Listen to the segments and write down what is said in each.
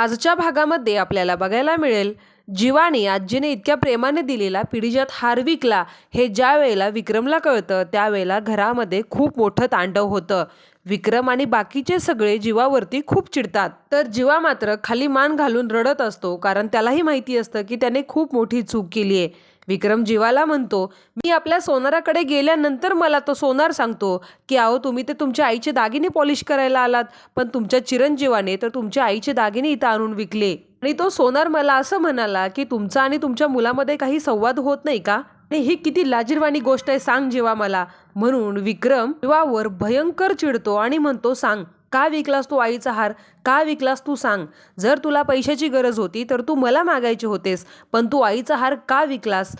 आजच्या भागामध्ये आपल्याला बघायला मिळेल जीवाने आजीने इतक्या प्रेमाने दिलेला पिढीजात हार विकला हे ज्या वेळेला विक्रमला कळतं त्यावेळेला घरामध्ये खूप मोठं तांडव होतं. विक्रम आणि बाकीचे सगळे जीवावरती खूप चिडतात. तर जीवा मात्र खाली मान घालून रडत असतो कारण त्यालाही माहिती असतं की त्याने खूप मोठी चूक केली आहे विक्रम जीवाला म्हणतो मी आपल्या सोनाराकडे गेल्यानंतर मला तो सोनार सांगतो की अहो तुम्ही ते तुमच्या आईचे दागिने पॉलिश करायला आलात पण तुमच्या चिरंजीवाने तर तुमच्या आईचे दागिने इथं आणून विकले. आणि तो सोनार मला असं म्हणाला की तुमचा आणि तुमच्या मुलामध्ये काही संवाद होत नाही का? आणि ही किती लाजीरवाणी गोष्ट आहे सांग जेव्हा मला. म्हणून विक्रम जीवावर भयंकर चिडतो आणि म्हणतो सांग का विकलास तू आईचा हार? का विकलास तू सांग? जर तुला पैशाची गरज होती तर तू मला मागायचे होतेस पण तू आईचा हार का विकलास?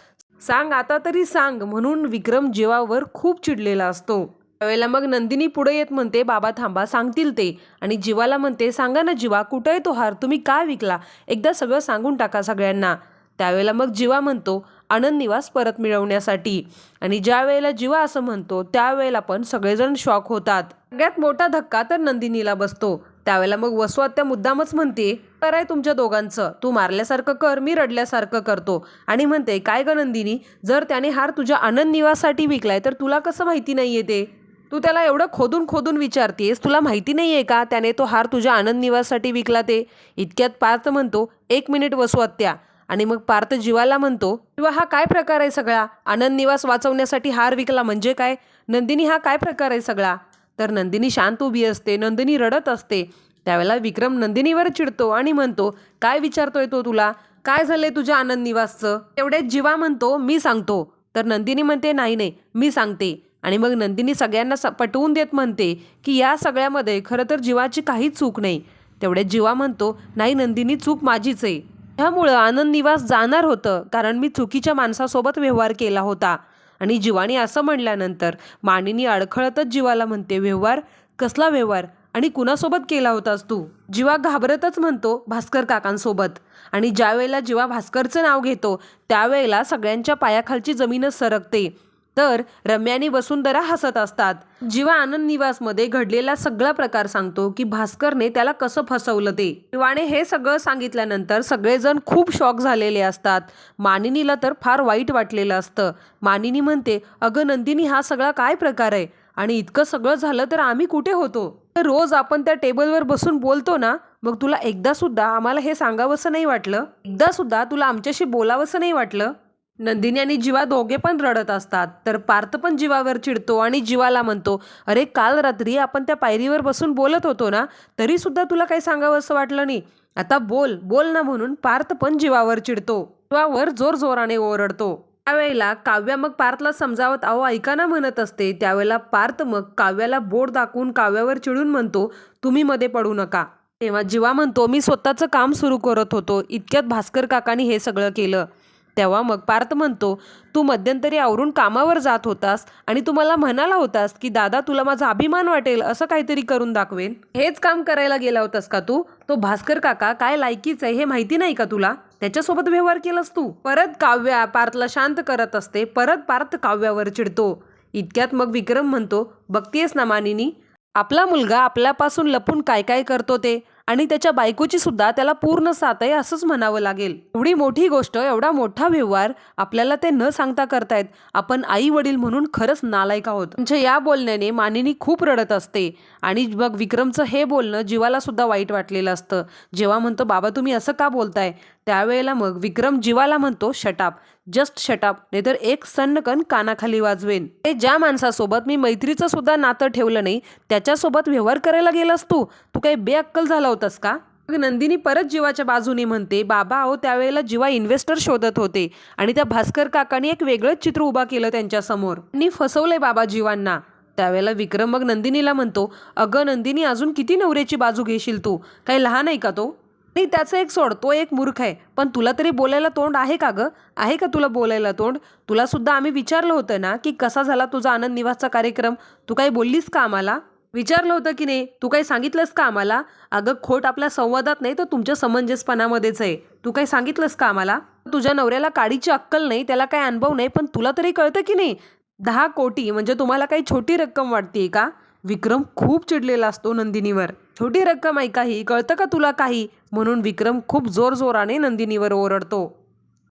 सांग आता तरी सांग म्हणून विक्रम जीवावर खूप चिडलेला असतो. त्यावेळेला मग नंदिनी पुढे येत म्हणते बाबा थांबा सांगतील ते. आणि जीवाला म्हणते सांगा ना जीवा कुठं आहे तो हार? तुम्ही का विकला? एकदा सगळं सांगून टाका सगळ्यांना. त्यावेळेला मग जीवा म्हणतो आनंद निवास परत मिळवण्यासाठी. आणि ज्या वेळेला जीवा असं म्हणतो त्यावेळेला पण सगळेजण शॉक होतात. सगळ्यात मोठा धक्का तर नंदिनीला बसतो. त्यावेळेला मग वसुआत्या मुद्दामच म्हणते कराय आहे तुमच्या दोघांचं. तू मारल्यासारखं कर मी रडल्यासारखं करतो. आणि म्हणते काय ग नंदिनी जर त्याने हार तुझ्या आनंद निवासाठी विकलाय तर तुला कसं माहिती नाहीये ते? तू त्याला एवढं खोदून खोदून विचारतेस तुला माहिती नाही आहे का त्याने तो हार तुझ्या आनंद निवाससाठी विकला ते? इतक्यात पार्थ म्हणतो एक मिनिट वसुआत्या आणि मग पार्थ जीवाला म्हणतो किंवा हा काय प्रकार आहे सगळा? आनंद निवास वाचवण्यासाठी हार विकला म्हणजे काय? नंदिनी हा काय प्रकार आहे सगळा? तर नंदिनी शांत उभी असते नंदिनी रडत असते. त्यावेळेला विक्रम नंदिनीवर चिडतो आणि म्हणतो काय विचारतोय तो तुला? काय झालंय तुझ्या आनंद निवासचं? तेवढ्यात जीवा म्हणतो मी सांगतो. तर नंदिनी म्हणते नाही नाही मी सांगते. आणि मग नंदिनी सगळ्यांना स- पटवून देत म्हणते की या सगळ्यामध्ये खरं तर जीवाची काहीच चूक नाही. तेवढ्यात जीवा म्हणतो नाही नंदिनी चूक माझीच आहे. त्यामुळं आनंद निवास जाणार होतं कारण मी चुकीच्या माणसासोबत व्यवहार केला होता. आणि जीवानी असं म्हणल्यानंतर मानिनी अडखळतच जीवाला म्हणते व्यवहार? कसला व्यवहार? आणि कुणासोबत केला होतास तू? जीवा घाबरतच म्हणतो भास्कर काकांसोबत. आणि ज्यावेळेला जीवा भास्करचं नाव घेतो त्यावेळेला सगळ्यांच्या पायाखालची जमीनच सरकते. तर रम्याने वसुंधरा हसत असतात. जीवा आनंद निवासमध्ये घडलेला सगळा प्रकार सांगतो की भास्करने त्याला कसं फसवलं ते. जीवाने हे सगळं सांगितल्यानंतर सगळेजण खूप शॉक झालेले असतात. मानिनीला तर फार वाईट वाटलेलं असतं. मानिनी म्हणते अगं नंदिनी हा सगळा काय प्रकार आहे? आणि इतकं सगळं झालं तर आम्ही कुठे होतो? तर रोज आपण त्या टेबलवर बसून बोलतो ना मग तुला एकदा सुद्धा आम्हाला हे सांगावंसं नाही वाटलं? एकदा सुद्धा तुला आमच्याशी बोलावंसं नाही वाटलं? नंदिनी आणि जीवा दोघे पण रडत असतात. तर पार्थ पण जीवावर चिडतो आणि जीवाला म्हणतो अरे काल रात्री आपण त्या पायरीवर बसून बोलत होतो ना तरी सुद्धा तुला काही सांगावं असं वाटलं नाही. आता बोल बोल ना म्हणून पार्थ पण जीवावर चिडतो. जीवावर जोर जोराने ओरडतो. त्यावेळेला काव्या मग पार्थला समजावत अहो ऐका ना म्हणत असते. त्यावेळेला पार्थ मग काव्याला बोट दाखवून काव्यावर चिडून म्हणतो तुम्ही मध्ये पडू नका. तेव्हा जीवा म्हणतो मी स्वतःचं काम सुरू करत होतो. इतक्यात भास्कर काकांनी हे सगळं केलं. तेव्हा मग पार्थ म्हणतो तू मध्यंतरी आवरून कामावर जात होतास आणि तू मला म्हणाला होतास की दादा तुला माझा अभिमान वाटेल असं काहीतरी करून दाखवेन. हेच काम करायला गेला होतास का तू? तो भास्कर काका काय लायकीच आहे हे माहिती नाही का तुला? त्याच्यासोबत व्यवहार केलास तू परत काव्या पार्थला शांत करत असते. परत पार्थ काव्यावर चिडतो. इतक्यात मग विक्रम म्हणतो बघतीयस ना मानिनी आपला मुलगा आपल्यापासून लपून काय काय करतो ते? आणि त्याच्या बायकोची सुद्धा त्याला पूर्ण साथ आहे असंच म्हणावं लागेल. एवढी मोठी गोष्ट एवढा मोठा व्यवहार आपल्याला ते न सांगता करतायत. आपण आई वडील म्हणून खरंच नालायक आहोत. म्हणजे या बोलण्याने मानिनी खूप रडत असते. आणि मग विक्रमचं हे बोलणं जीवाला सुद्धा वाईट वाटलेलं असतं. जेव्हा म्हणतो बाबा तुम्ही असं का बोलताय? त्यावेळेला मग विक्रम जीवाला म्हणतो शटाप जस्ट शटाप नाहीतर एक सन्नकन कानाखाली वाजवेन. ते ज्या माणसासोबत मी मैत्रीचं सुद्धा नातं ठेवलं नाही त्याच्यासोबत व्यवहार करायला गेलास तू? तू काही बेअक्कल झाला होतास का? मग नंदिनी परत जीवाच्या बाजूने म्हणते बाबा अहो त्यावेळेला जीवा इन्व्हेस्टर शोधत होते आणि त्या भास्कर काकांनी एक वेगळंच चित्र उभा केलं त्यांच्यासमोर. त्यांनी फसवलंय बाबा जीवांना. त्यावेळेला विक्रम मग नंदिनीला म्हणतो अगं नंदिनी अजून किती नवऱ्याची बाजू घेशील तू? काही लहान आहे का तो? नाही त्याचं एक सोड तो एक मूर्ख आहे. पण तुला तरी बोलायला तोंड आहे का गं? आहे का तुला बोलायला तोंड? तुला सुद्धा आम्ही विचारलं होतं ना की कसा झाला तुझा आनंद निवासचा कार्यक्रम? तू काही बोललीस का आम्हाला? विचारलं होतं की नाही? तू काही सांगितलंस का आम्हाला? अगं खोट आपल्या संवादात नाही तर तुमच्या समंजसपणामध्येच आहे. तू काही सांगितलंस का आम्हाला? तुझ्या नवऱ्याला काडीची अक्कल नाही त्याला काही अनुभव नाही पण तुला तरी कळतं की नाही? दहा कोटी म्हणजे तुम्हाला काही छोटी रक्कम वाटते का? विक्रम खूप चिडलेला असतो नंदिनीवर. छोटी रक्कम ऐकाही कळतं का तुला काही? म्हणून विक्रम खूप जोरजोराने नंदिनीवर ओरडतो.